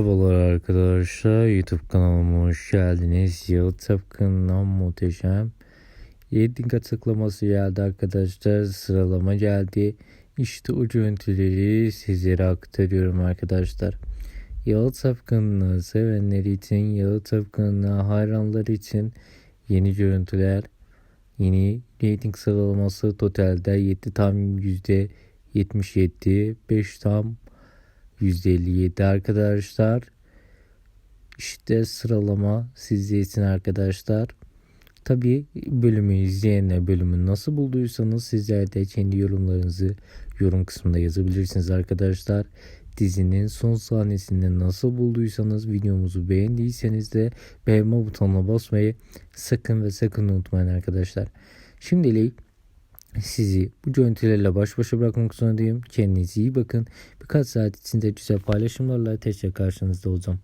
Merhabalar arkadaşlar YouTube kanalıma hoş geldiniz. Yıl Tapkın'dan muhteşem 7 açıklaması geldi arkadaşlar. Sıralama geldi. İşte o görüntüleri sizlere aktarıyorum arkadaşlar. Yalı Tapkın'ı sevenleri için, Yalı Tapkın'ı hayranlar için yeni görüntüler, yeni rating sıralaması totalde 7 tam yüzde 77, 5 tam %57 arkadaşlar. İşte sıralama sizler için arkadaşlar. Tabi bölümü izleyenler bölümü nasıl bulduysanız sizler de kendi yorumlarınızı yorum kısmında yazabilirsiniz arkadaşlar. Dizinin son sahnesini nasıl bulduysanız videomuzu beğendiyseniz de beğenme butonuna basmayı sakın ve sakın unutmayın arkadaşlar. Şimdilik sizi bu görüntülerle baş başa bırakmak zorundayım. Kendinize iyi bakın. Birkaç saat içinde güzel paylaşımlarla tekrar karşınızda olacağım.